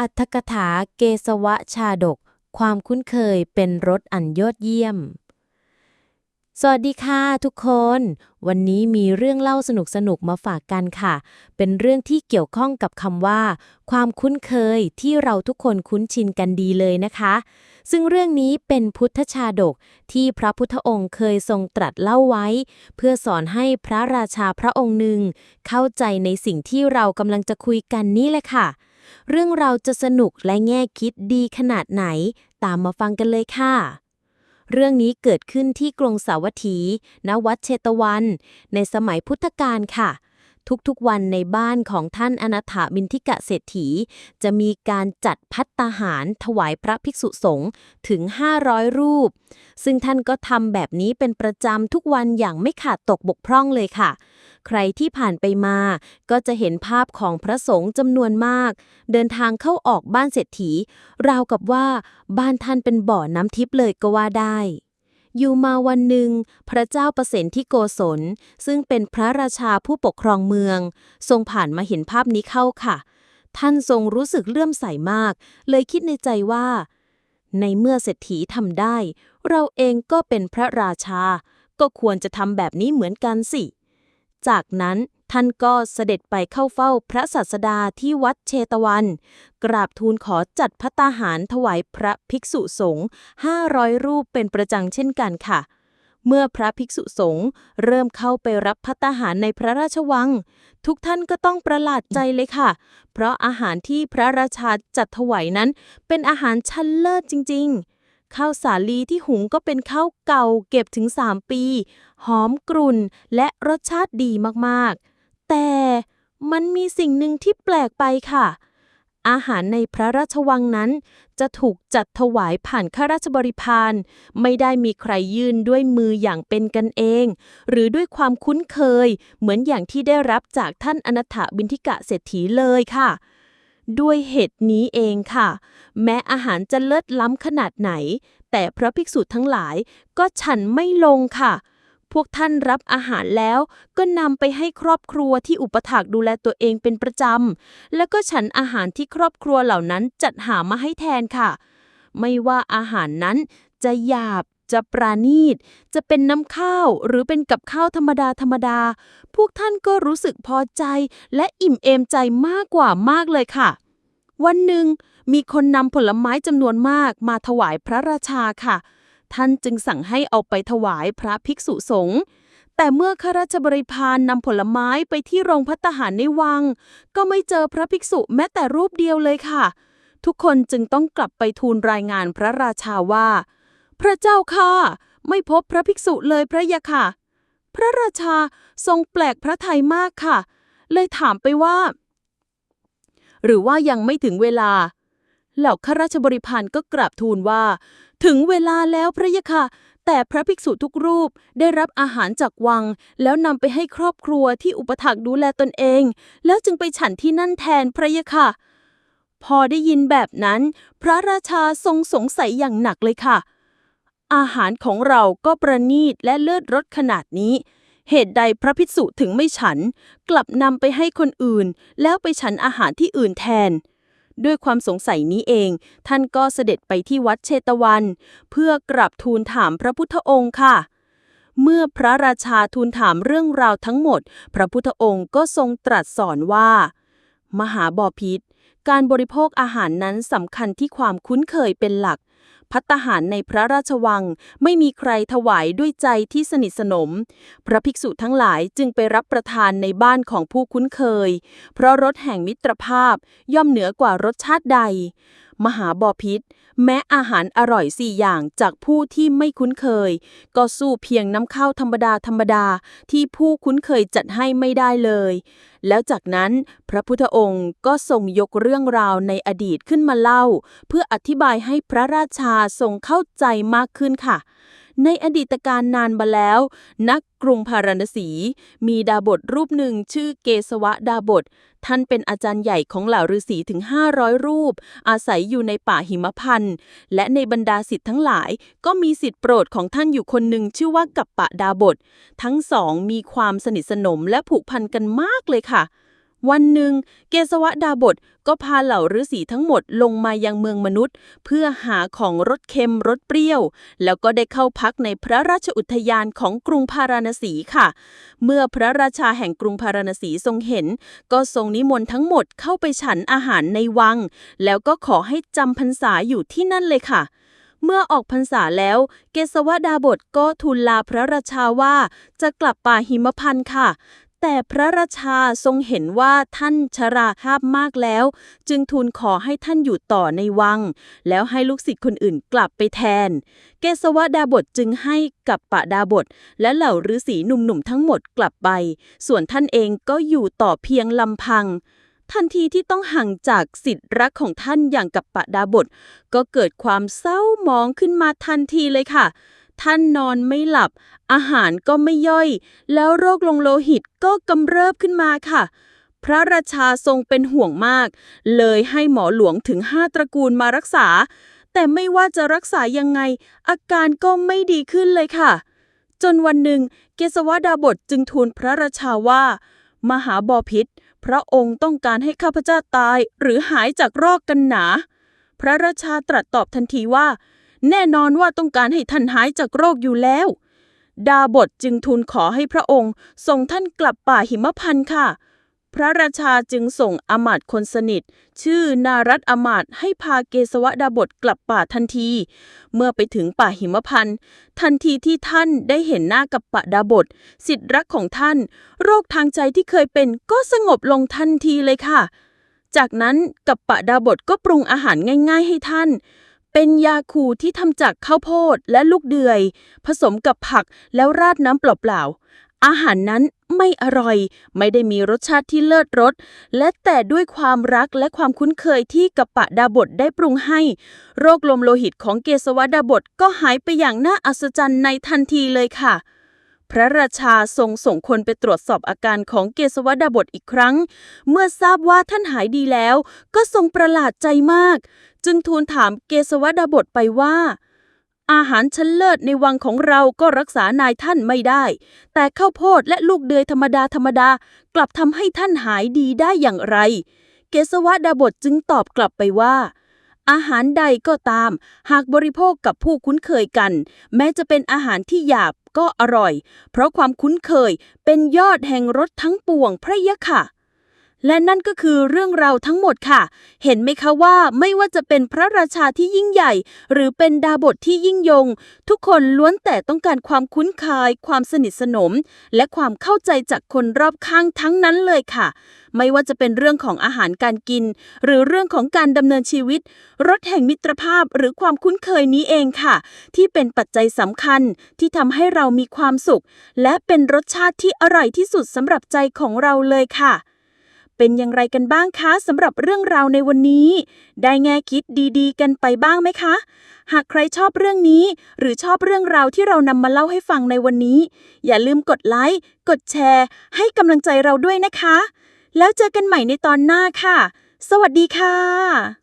อัตถกถาเกสวะชาดก ความคุ้นเคยเป็นรสอันยอดเยี่ยม สวัสดีค่ะทุกคน วันนี้มีเรื่องเล่าสนุกๆมาฝากกันค่ะ เป็นเรื่องที่เกี่ยวข้องกับคำว่า ความคุ้นเคยที่เราทุกคนคุ้นชินกันดีเลยนะคะ ซึ่งเรื่องนี้เป็นพุทธชาดกที่พระพุทธองค์เคยทรงตรัสเล่าไว้ เพื่อสอนให้พระราชาพระองค์หนึ่งเข้าใจในสิ่งที่เรากำลังจะคุยกันนี่แหละค่ะ เรื่องเราจะสนุกและแง่คิดดีขนาดไหน ตามมาฟังกันเลยค่ะ เรื่องนี้เกิดขึ้นที่กรงสาวัตถี ณ วัดเชตวัน ในสมัยพุทธกาลค่ะ ทุกๆวันในบ้านของท่านอนาถบินทิกะเศรษฐี จะมีการจัดพัตตาหารถวายพระภิกษุสงฆ์ถึง 500 รูป ซึ่งท่านก็ทำแบบนี้เป็นประจำทุกวันอย่างไม่ขาดตกบกพร่องเลยค่ะ ใครที่ผ่านไปมา ก็จะเห็นภาพของพระสงฆ์จำนวนมาก เดินทางเข้าออกบ้านเศรษฐี ราวกับว่าบ้านท่านเป็นบ่อน้ำทิพย์เลยก็ว่าได้อยู่มาวันหนึ่ง พระเจ้าประสิทธิโกศล ซึ่งเป็นพระราชาผู้ปกครองเมือง ทรงผ่านมาเห็นภาพนี้เข้าค่ะ ท่านทรงรู้สึกเลื่อมใสมาก เลยคิดในใจว่า ในเมื่อเศรษฐีทำได้ เราเองก็เป็นพระราชา ก็ควรจะทำแบบนี้เหมือนกันสิ จากนั้นท่านก็เสด็จไปเข้าเฝ้าพระศาสดาที่วัดเชตวัน กราบทูลขอจัดพระตาหารถวายพระภิกษุสงฆ์500 รูปเป็นประจังเช่นกันค่ะ เมื่อพระภิกษุสงฆ์เริ่มเข้าไปรับพระตาหารในพระราชวัง ทุกท่านก็ต้องประหลาดใจเลยค่ะ เพราะอาหารที่พระราชาจัดถวายนั้นเป็นอาหารชั้นเลิศจริง ๆ ข้าวสาลีที่หุงก็เป็นข้าวเก่าเก็บถึง 3 ปี หอมกรุ่นและรสชาติดีมากๆ แต่มันมีสิ่งหนึ่งที่แปลกไปค่ะ อาหารในพระราชวังนั้น จะถูกจัดถวายผ่านข้าราชบริพาร ไม่ได้มีใครยื่นด้วยมืออย่างเป็นกันเอง หรือด้วยความคุ้นเคย เหมือนอย่างที่ได้รับจากท่านอนาถบินทิกะเศรษฐีเลยค่ะ ด้วยเหตุนี้เองค่ะ แม้อาหารจะเลิศล้ำขนาดไหน แต่พระภิกษุทั้งหลายก็ฉันไม่ลงค่ะ พวกท่านรับอาหารแล้วก็นำไปให้ครอบครัวที่อุปถากดูแลตัวเองเป็นประจำ แล้วก็ฉันอาหารที่ครอบครัวเหล่านั้นจัดหามาให้แทนค่ะ ไม่ว่าอาหารนั้นจะหยาบ จะปราณีต จะเป็นน้ำข้าวหรือเป็นกับข้าวธรรมดาธรรมดา พวกท่านก็รู้สึกพอใจ และอิ่มเอมใจมากกว่ามากเลยค่ะ วันหนึ่งมีคนนำผลไม้จำนวนมากมาถวายพระราชาค่ะ ท่านจึงสั่งให้เอาไปถวายพระภิกษุสงฆ์แต่เมื่อข้าราชบริพารนำผลไม้ไปที่โรงพัตตาหารในวัง ก็ไม่เจอพระภิกษุแม้แต่รูปเดียวเลยค่ะ ทุกคนจึงต้องกลับไปทูลรายงานพระราชาว่า พระเจ้าค่ะ ไม่พบพระภิกษุเลยพระยะค่ะ พระราชาทรงแปลกพระทัยมากค่ะ เลยถามไปว่า หรือว่ายังไม่ถึงเวลา เหล่าข้าราชบริพารก็กราบทูลว่า ถึงเวลาแล้วพระยะค่ะ แต่พระภิกษุทุกรูปได้รับอาหารจากวัง แล้วนำไปให้ครอบครัวที่อุปถักดูแลตนเอง แล้วจึงไปฉันที่นั่นแทนพระยะค่ะพอได้ยินแบบนั้น พระราชาทรงสงสัยอย่างหนักเลยค่ะ อาหารของเราก็ประณีตและเลิศรสขนาดนี้ เหตุใดพระภิกษุถึงไม่ฉัน กลับนำไปให้คนอื่น แล้วไปฉันอาหารที่อื่นแทน ด้วยความสงสัยนี้เอง ท่านก็เสด็จไปที่วัดเชตวัน เพื่อกราบทูลถามพระพุทธองค์ค่ะเมื่อพระราชาทูลถามเรื่องราวทั้งหมด พระพุทธองค์ก็ทรงตรัสสอนว่า มหาบอพิษ การบริโภคอาหารนั้นสำคัญที่ความคุ้นเคยเป็นหลัก พัตตาหารในพระราชวังไม่มีใครถวายด้วยใจที่สนิทสนม พระภิกษุทั้งหลายจึงไปรับประทานในบ้านของผู้คุ้นเคย เพราะรสแห่งมิตรภาพย่อมเหนือกว่ารสชาติใด มหาบอพิษ แม้อาหารอร่อยสี่อย่างจากผู้ที่ไม่คุ้นเคย ก็สู้เพียงน้ำข้าวธรรมดาธรรมดาที่ผู้คุ้นเคยจัดให้ไม่ได้เลย แล้วจากนั้นพระพุทธองค์ก็ทรงยกเรื่องราวในอดีตขึ้นมาเล่า เพื่ออธิบายให้พระราชาทรงเข้าใจมากขึ้นค่ะ ในอดีตการนานมาแล้ว นักกรุงพาราณสี มีดาบทรูปหนึ่งชื่อเกสวะดาบท ท่านเป็นอาจารย์ใหญ่ของเหล่าฤาษีถึง 500 รูป อาศัยอยู่ในป่าหิมพันธ์และในบรรดาสิทธิ์ทั้งหลาย ก็มีสิทธิ์โปรดของท่านอยู่คนหนึ่งชื่อว่ากัปปะดาบท ทั้งสองมีความสนิทสนมและผูกพันกันมากเลยค่ะ วันหนึ่ง เกสวดาบทก็พาเหล่าฤาษีทั้งหมดลงมายังเมืองมนุษย์ เพื่อหาของรสเค็มรสเปรี้ยว แล้วก็ได้เข้าพักในพระราชอุทยานของกรุงพาราณสีค่ะ เมื่อพระราชาแห่งกรุงพาราณสีทรงเห็น ก็ทรงนิมนต์ทั้งหมดเข้าไปฉันอาหารในวัง แล้วก็ขอให้จำพรรษาอยู่ที่นั่นเลยค่ะเมื่อออกพรรษาแล้ว เกสวดาบทก็ทูลลาพระราชาว่าจะกลับป่าหิมพานต์ค่ะ แต่พระราชาทรงเห็นว่าท่านชราภาพมากแล้ว จึงทูลขอให้ท่านอยู่ต่อในวัง แล้วให้ลูกศิษย์คนอื่นกลับไปแทน เกสวดาบทจึงให้กับปะดาบท และเหล่าฤาษีหนุ่มๆทั้งหมดกลับไป ส่วนท่านเองก็อยู่ต่อเพียงลำพัง ทันทีที่ต้องห่างจากสิทธิ์รักของท่านอย่างกับปะดาบท ก็เกิดความเศร้าหมองขึ้นมาทันทีเลยค่ะ ท่านนอนไม่หลับ อาหารก็ไม่ย่อย แล้วโรคลงโลหิตก็กำเริบขึ้นมาค่ะ พระราชาทรงเป็นห่วงมาก เลยให้หมอหลวงถึงห้าตระกูลมารักษา แต่ไม่ว่าจะรักษายังไง อาการก็ไม่ดีขึ้นเลยค่ะ จนวันหนึ่ง เกสวดาบทจึงทูลพระราชาว่า มหาบอพิษพระองค์ต้องการให้ข้าพเจ้าตายหรือหายจากโรคกันหนา พระราชาตรัสตอบทันทีว่า แน่นอนว่าต้องการให้ท่านหายจากโรคอยู่แล้ว ดาบทจึงทูลขอให้พระองค์ส่งท่านกลับป่าหิมพันธ์ค่ะ พระราชาจึงส่งอมาตคนสนิท ชื่อนารัตอมาตให้พาเกสวดาบทกลับป่าทันที เมื่อไปถึงป่าหิมพันธ์ทันทีที่ท่านได้เห็นหน้ากับปะดาบทสิทธิรักของท่าน โรคทางใจที่เคยเป็นก็สงบลงทันทีเลยค่ะ จากนั้นกับปะดาบทก็ปรุงอาหารง่าย ๆ ให้ท่าน เป็นยาคูที่ทำจากข้าวโพดและลูกเดือย ผสมกับผักแล้วราดน้ำเปล่าๆ อาหารนั้นไม่อร่อย ไม่ได้มีรสชาติที่เลิศรส และแต่ด้วยความรักและความคุ้นเคยที่กัปปะดาบทได้ปรุงให้ โรคลมโลหิตของเกสวดาบทก็หายไปอย่างน่าอัศจรรย์ในทันทีเลยค่ะ พระราชาทรงส่งคนไปตรวจสอบอาการของเกสวดาบทอีกครั้ง เมื่อทราบว่าท่านหายดีแล้ว ก็ทรงประหลาดใจมาก จึงทูลถามเกสวดาบทไปว่า อาหารชั้นเลิศในวังของเราก็รักษานายท่านไม่ได้ แต่ข้าวโพดและลูกเดือยธรรมดาธรรมดากลับทำให้ท่านหายดีได้อย่างไร เกสวดาบทจึงตอบกลับไปว่า อาหารใดก็ตาม หากบริโภคกับผู้คุ้นเคยกัน แม้จะเป็นอาหารที่หยาบก็อร่อย เพราะความคุ้นเคยเป็นยอดแห่งรสทั้งปวงพระยะค่ะ และนั่นก็คือเรื่องราวทั้งหมดค่ะ เห็นไหมคะว่าไม่ว่าจะเป็นพระราชาที่ยิ่งใหญ่ หรือเป็นดาบทที่ยิ่งยง ทุกคนล้วนแต่ต้องการความคุ้นเคยความสนิทสนม และความเข้าใจจากคนรอบข้างทั้งนั้นเลยค่ะ ไม่ว่าจะเป็นเรื่องของอาหารการกิน หรือเรื่องของการดำเนินชีวิต รถแห่งมิตรภาพหรือความคุ้นเคยนี้เองค่ะ ที่เป็นปัจจัยสำคัญที่ทำให้เรามีความสุข และเป็นรสชาติที่อร่อยที่สุดสำหรับใจของเราเลยค่ะ เป็นอย่างไรกันบ้างคะสำหรับเรื่องราวในวันนี้ ได้แง่คิดดีๆ กันไปบ้างไหมคะ หากใครชอบเรื่องนี้ หรือชอบเรื่องราวที่เรานำมาเล่าให้ฟังในวันนี้ อย่าลืมกดไลค์ กดแชร์ ให้กำลังใจเราด้วยนะคะ แล้วเจอกันใหม่ในตอนหน้าค่ะ สวัสดีค่ะ